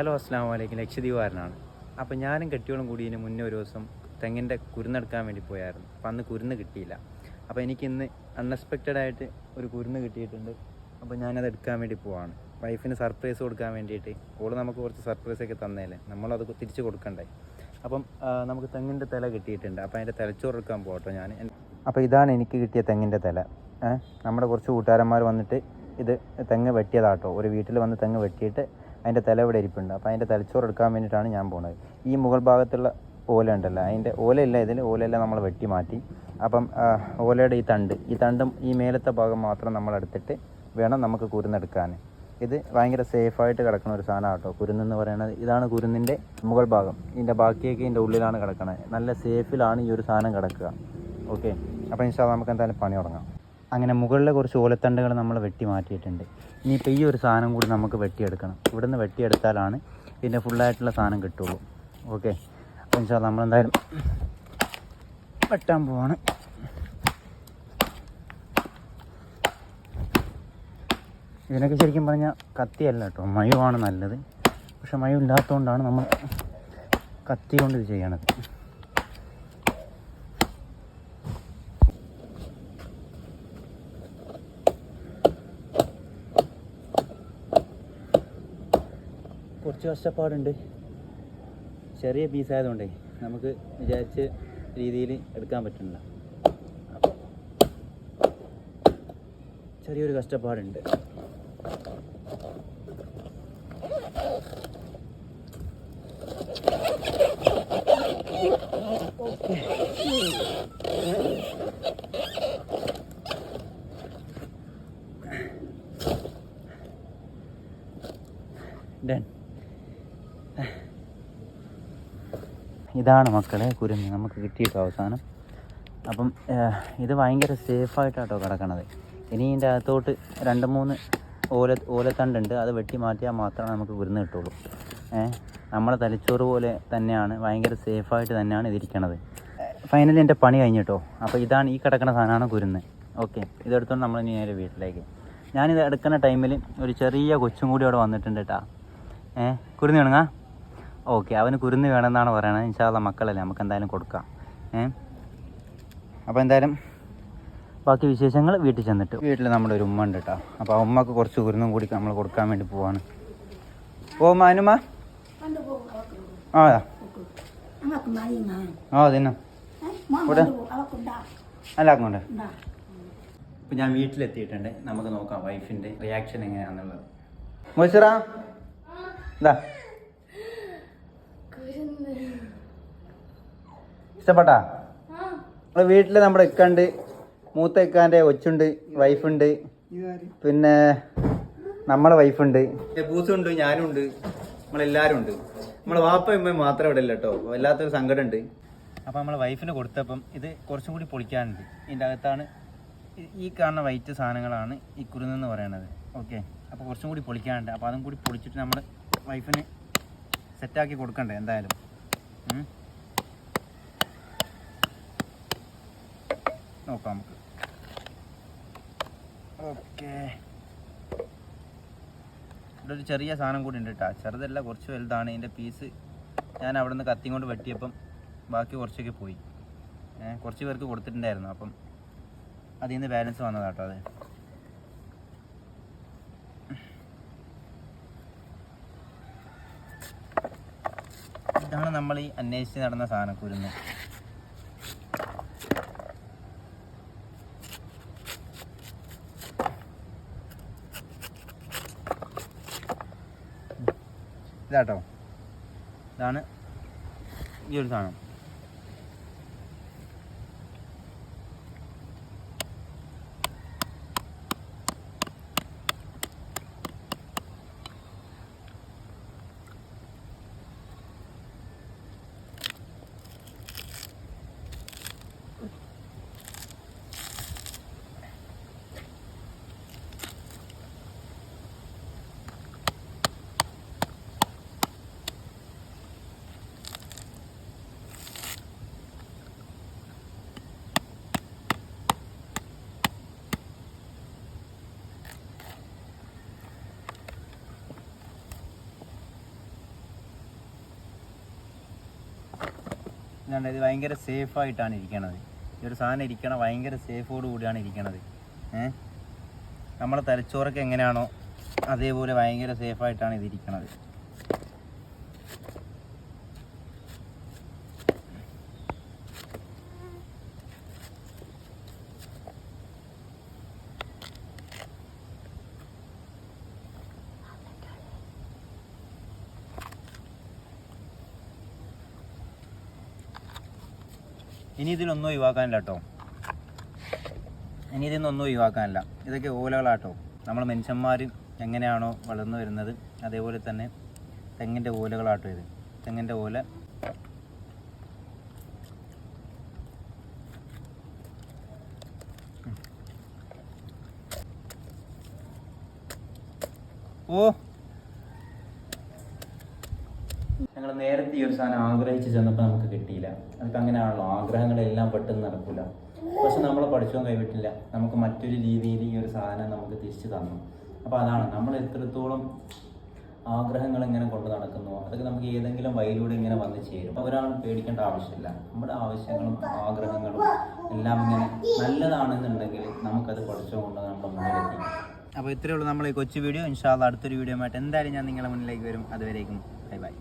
Hello അസ്സാം വലൈക്കും ലക്ഷദ്വീപുകാരനാണ് അപ്പോൾ ഞാനും കെട്ടിയോളും കൂടി ഇതിന് മുന്നേ ഒരു ദിവസം തെങ്ങിന്റെ കുരുന്നെടുക്കാൻ വേണ്ടി പോയായിരുന്നു. അപ്പോൾ അന്ന് കുരുന്ന് കിട്ടിയില്ല. അപ്പോൾ എനിക്കിന്ന് അൺഎക്സ്പെക്റ്റഡ് ആയിട്ട് ഒരു കുരുന്ന് കിട്ടിയിട്ടുണ്ട്. അപ്പോൾ ഞാനത് എടുക്കാൻ വേണ്ടി പോവാണ്. വൈഫിന് സർപ്രൈസ് കൊടുക്കാൻ വേണ്ടിയിട്ട്. ഓൾ നമുക്ക് കുറച്ച് സർപ്രൈസ് ഒക്കെ തന്നേലേ. നമ്മളത് തിരിച്ച് കൊടുക്കണ്ടേ? അപ്പം നമുക്ക് തെങ്ങിന്റെ തല കിട്ടിയിട്ടുണ്ട്. അപ്പോൾ അതിന്റെ തലച്ചോറ് എടുക്കാൻ പോകട്ടോ ഞാൻ അപ്പോൾ ഇതാണ് എനിക്ക് കിട്ടിയ തെങ്ങിന്റെ തല? നമ്മുടെ കുറച്ച് കൂട്ടുകാരന്മാർ വന്നിട്ട് ഇത് തെങ്ങ് വെട്ടിയതാട്ടോ. ഒരു വീട്ടിൽ വന്ന് തെങ്ങ് വെട്ടിയിട്ട് അതിന്റെ തല ഇവിടെ ഇരിപ്പുണ്ട്. അപ്പോൾ അതിന്റെ തലച്ചോറ് എടുക്കാൻ വേണ്ടിയിട്ടാണ് ഞാൻ പോകുന്നത് ഈ മുകൾ ഭാഗത്തുള്ള ഓല ഉണ്ടല്ലോ അതിന്റെ ഓലയില്ല ഇതിൽ ഓലയെല്ലാം നമ്മൾ വെട്ടി മാറ്റി. അപ്പം ഓലയുടെ ഈ തണ്ട് ഈ തണ്ടും ഈ മേലത്തെ ഭാഗം മാത്രം നമ്മൾ എടുത്തിട്ട് വേണം നമുക്ക് കുരുന്നെടുക്കാൻ. ഇത് ഭയങ്കര സേഫായിട്ട് കിടക്കുന്ന ഒരു സാധനമാണ് കേട്ടോ. കുരുന്നെന്ന് പറയുന്നത് ഇതാണ് കുരുന്നിന്റെ മുകൾ ഭാഗം. ഇതിന്റെ ബാക്കിയൊക്കെ ഇതിന്റെ ഉള്ളിലാണ് കിടക്കുന്നത് നല്ല സേഫിലാണ് ഈ ഒരു സാധനം കിടക്കുക. ഓക്കെ അപ്പോൾ ഇൻഷാ നമുക്ക് എന്തായാലും പണി തുടങ്ങാം. അങ്ങനെ മുകളിലെ കുറച്ച് ഓലത്തണ്ടുകൾ നമ്മൾ വെട്ടി മാറ്റിയിട്ടുണ്ട്. ഇനി ഇനിയിപ്പോൾ ഈ ഒരു സാധനം കൂടി നമുക്ക് വെട്ടിയെടുക്കണം. ഇവിടുന്ന് വെട്ടിയെടുത്താലാണ് ഇതിന്റെ ഫുള്ളായിട്ടുള്ള സാധനം കിട്ടുള്ളൂ. ഓക്കെ അപ്പോൾ സാർ നമ്മളെന്തായാലും വെട്ടാൻ പോവാണ്. ഇതിനൊക്കെ ശരിക്കും പറഞ്ഞാൽ കത്തിയല്ല കേട്ടോ. മയമാണ് നല്ലത്. പക്ഷെ മയം ഇല്ലാത്തതുകൊണ്ടാണ് നമ്മൾ കത്തി കൊണ്ട് ഇത് ചെയ്യണത്. കുറച്ച് കഷ്ടപ്പാടുണ്ട്. ചെറിയ പീസ് പീസായതുകൊണ്ടേ നമുക്ക് വിചാരിച്ച രീതിയിൽ എടുക്കാൻ പറ്റുന്നില്ല. ചെറിയൊരു കഷ്ടപ്പാടുണ്ട്. Done. ഇതാണ് മക്കളെ കുരുങ്ങി നമുക്ക് കിട്ടിയിട്ട് അവസാനം. അപ്പം ഇത് ഭയങ്കര സേഫായിട്ടാട്ടോ കിടക്കണത്. ഇനി ഇതിന്റെ അകത്തോട്ട് രണ്ട് മൂന്ന് ഓല ഓലത്തണ്ടുണ്ട് അത് വെട്ടി മാറ്റിയാൽ മാത്രമേ നമുക്ക് കുരുന്ന് കിട്ടുള്ളൂ. ഏഹ് നമ്മളെ തലച്ചോറ് പോലെ തന്നെയാണ് ഭയങ്കര സേഫായിട്ട് തന്നെയാണ് ഇതിരിക്കണത് ഫൈനലി എന്റെ പണി കഴിഞ്ഞിട്ടോ? അപ്പോൾ ഇതാണ് ഈ കിടക്കുന്ന സാധനമാണ് കുരുന്ന്. ഓക്കെ ഇതെടുത്തോണ്ട് നമ്മൾ ഇനി നേരെ വീട്ടിലേക്ക്. ഞാനിത് എടുക്കുന്ന ടൈമിൽ ഒരു ചെറിയ കൊച്ചും കൂടി അവിടെ വന്നിട്ടുണ്ട് കേട്ടാ ഏഹ് കുരുന്ന് ഓക്കെ അവന് കുരുന്ന് വേണമെന്നാണ് പറയണത്. ഇൻഷാല്ല മക്കളല്ലേ നമുക്ക് എന്തായാലും കൊടുക്കാം. ഏ? അപ്പോൾ എന്തായാലും ബാക്കി വിശേഷങ്ങൾ വീട്ടിൽ ചെന്നിട്ട്. വീട്ടിൽ നമ്മുടെ ഒരു ഉമ്മ ഉണ്ട് കേട്ടോ അപ്പോൾ ആ ഉമ്മക്ക് കുറച്ച് കുരുന്നും കൂടി നമ്മൾ കൊടുക്കാൻ വേണ്ടി പോവാണ്. ഓ മാനുമ ആ. ആ. അതിനാ Eh, mau Udah. dulu, awak udah. അല്ല അങ്ങോട്ട് Udah. ഇപ്പം ഞാൻ വീട്ടിലെത്തിയിട്ടുണ്ട്. നമുക്ക് നോക്കാം വൈഫിന്റെ റിയാക്ഷൻ എങ്ങനെയാണെന്നുള്ളത് മോശറാ ഇതാ ഇഷ്ടപ്പെട്ടാ? നമ്മളെ വീട്ടിൽ നമ്മുടെ ഇക്കണ്ട് മൂത്ത ഇക്കാന്റെ ഒച്ചുണ്ട് വൈഫുണ്ട് പിന്നെ നമ്മളെ വൈഫുണ്ട്. പൂസുണ്ട് ഞാനും ഉണ്ട് നമ്മളെല്ലാവരും ഉണ്ട് നമ്മളെ വാപ്പ ഇമ്മയും മാത്രം ഇവിടെ ഇല്ല കേട്ടോ. വല്ലാത്തൊരു സങ്കടം ഉണ്ട് അപ്പോൾ നമ്മളെ വൈഫിന് കൊടുത്തപ്പം ഇത് കുറച്ചും കൂടി പൊളിക്കാനുണ്ട്. ഇതിന്റെ അകത്താണ് ഈ- ഈ കാണുന്ന വൈറ്റ് സാധനങ്ങളാണ് ഈ കുരുന്നെന്ന് പറയണത്. ഓക്കെ? അപ്പോൾ കുറച്ചും കൂടി പൊളിക്കാനുണ്ട്. അപ്പോൾ അതും കൂടി പൊളിച്ചിട്ട് നമ്മൾ വൈഫിന് സെറ്റാക്കി കൊടുക്കണ്ടേ എന്തായാലും? നോക്കാം നമുക്ക്. ഓക്കെ. ഇവിടെ ഒരു ചെറിയ സാധനം കൂടി ഉണ്ട് കേട്ടോ ചെറുതല്ല കുറച്ച് വലുതാണ്. ഇതിന്റെ പീസ് ഞാൻ അവിടെ നിന്ന് കത്തി കൊണ്ട് വെട്ടിയപ്പം ബാക്കി കുറച്ചൊക്കെ പോയി. കുറച്ച് പേർക്ക് കൊടുത്തിട്ടുണ്ടായിരുന്നു. അപ്പം അതിൽ നിന്ന് ബാലൻസ് വന്നതാട്ടോ അത്. ഇതാണ് നമ്മൾ ഈ അന്വേഷിച്ച് നടന്ന സാധനം കുരുന്ന് ഇതാട്ടോ. ഇതാണ് ഈ ഒരു സാധനം. ഇത് ഭയങ്കര സേഫ് ആയിട്ടാണ് ഇരിക്കണത്. ഈ ഒരു സാധനം ഇരിക്കണ ഭയങ്കര സേഫോട് കൂടിയാണ് ഇരിക്കണത്. ഏഹ് നമ്മളെ തലച്ചോറൊക്കെ എങ്ങനെയാണോ അതേപോലെ ഭയങ്കര സേഫായിട്ടാണ് ഇത് ഇനി ഇതിനൊന്നും ഒഴിവാക്കാനില്ല കേട്ടോ. ഇനി ഇതിനൊന്നും ഒഴിവാക്കാനില്ല. ഇതൊക്കെ ഓലകളാട്ടോ. നമ്മൾ മനുഷ്യന്മാർ എങ്ങനെയാണോ വളർന്നു വരുന്നത് അതേപോലെ തന്നെ തെങ്ങിന്റെ ഓലകളാട്ടോ ഇത്. തെങ്ങിന്റെ ഓല. ഓ ഞങ്ങൾ നേരത്തെ ഈ ഒരു സാധനം ആഗ്രഹിച്ച് ചെന്നപ്പോൾ നമുക്ക് കിട്ടിയില്ല. നമുക്ക് അങ്ങനെയാണല്ലോ. ആഗ്രഹങ്ങളെല്ലാം പെട്ടെന്ന് നടക്കില്ല പക്ഷെ നമ്മൾ പഠിച്ചോ കൈവിട്ടില്ല. നമുക്ക് മറ്റൊരു രീതിയിൽ ഈ ഒരു സാധനം നമുക്ക് തിരിച്ചു തന്നു. അപ്പോൾ അതാണ്. നമ്മൾ എത്രത്തോളം ആഗ്രഹങ്ങൾ ഇങ്ങനെ കൊണ്ട് നടക്കുന്നു. അതൊക്കെ നമുക്ക് ഏതെങ്കിലും വഴിയിലൂടെ ഇങ്ങനെ വന്ന് ചേരും. ഒരാൾ പേടിക്കേണ്ട ആവശ്യമില്ല. നമ്മുടെ ആവശ്യങ്ങളും ആഗ്രഹങ്ങളും എല്ലാം ഇങ്ങനെ നല്ലതാണെന്നുണ്ടെങ്കിൽ നമുക്കത് പഠിച്ചുകൊണ്ട് നമ്മുടെ മുന്നിലെത്തി. അപ്പോൾ ഇത്രയേ ഉള്ളൂ നമ്മൾ ഈ കൊച്ചു വീഡിയോ. ഇൻഷാല്ല അടുത്തൊരു വീഡിയോ ആയിട്ട് എന്തായാലും ഞാൻ നിങ്ങളുടെ മുന്നിലേക്ക് വരും. അതുവരേക്കും. Bye bye.